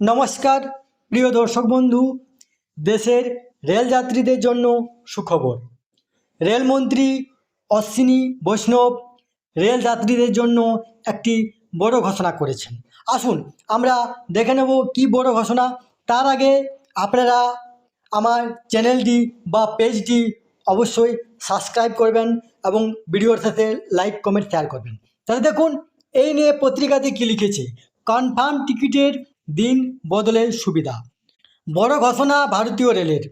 নমস্কার, প্রিয় দর্শক বন্ধু, দেশের রেলযাত্রীদের জন্য সুখবর। রেলমন্ত্রী অশ্বিনী বৈষ্ণব রেলযাত্রীদের জন্য একটি বড় ঘোষণা করেছেন। আসুন, আমরা দেখে নেব কি বড় ঘোষণা। তার আগে আপনারা আমার চ্যানেলটি বা পেজটি অবশ্যই সাবস্ক্রাইব করবেন এবং ভিডিওর সাথে লাইক, কমেন্ট শেয়ার করবেন। তাহলে দেখুন, এই নিয়ে পত্রিকাতে কী লিখেছে? কনফার্ম টিকিটের দিন বদলের সুবিধা। বড় ঘোষণা ভারতীয় রেলের।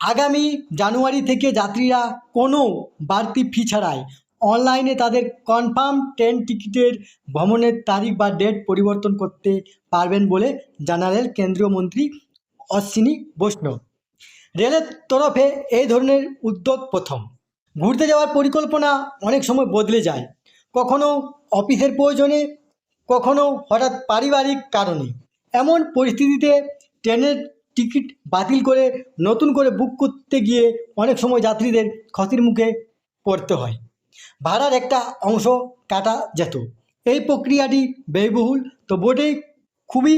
আগামী জানুয়ারি থেকে যাত্রীরা কোনো বাড়তি ফি ছাড়াই অনলাইনে তাদের কনফার্ম ট্রেন টিকিটের ভ্রমণের তারিখ বা ডেট পরিবর্তন করতে পারবেন বলে জানালেন কেন্দ্রীয় মন্ত্রী অশ্বিনী বৈষ্ণব। রেলের তরফে এই ধরনের উদ্যোগ প্রথম। ঘুরতে যাওয়ার পরিকল্পনা অনেক সময় বদলে যায়। কখনো অফিসের প্রয়োজনে, কখনো হঠাৎ পারিবারিক কারণে। এমন পরিস্থিতিতে ট্রেনের টিকিট বাতিল করে নতুন করে বুক করতে গিয়ে অনেক সময় যাত্রীদের ক্ষতির মুখে পড়তে হয়। ভাড়ার একটা অংশ কাটা যেত। এই প্রক্রিয়াটি ব্যয়বহুল, তো বোর্ডেই খুবই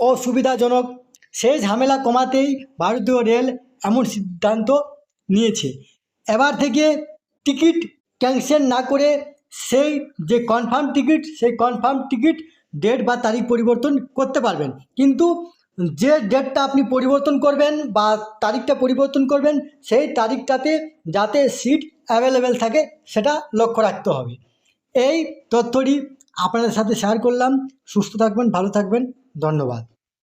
অসুবিধাজনক। সেই ঝামেলা কমাতেই ভারতীয় রেল এমন সিদ্ধান্ত নিয়েছে। এবার থেকে টিকিট ক্যান্সেল না করে সেই যে কনফার্ম টিকিট, সেই কনফার্ম টিকিট ডেট বা তারিখ পরিবর্তন করতে পারবেন। কিন্তু যে ডেটটা আপনি পরিবর্তন করবেন বা তারিখটা পরিবর্তন করবেন, সেই তারিখটাতে যাতে সিট অ্যাভেলেবেল থাকে, সেটা লক্ষ্য রাখতে হবে। এই তথ্যটি আপনাদের সাথে শেয়ার করলাম। সুস্থ থাকবেন, ভালো থাকবেন। ধন্যবাদ।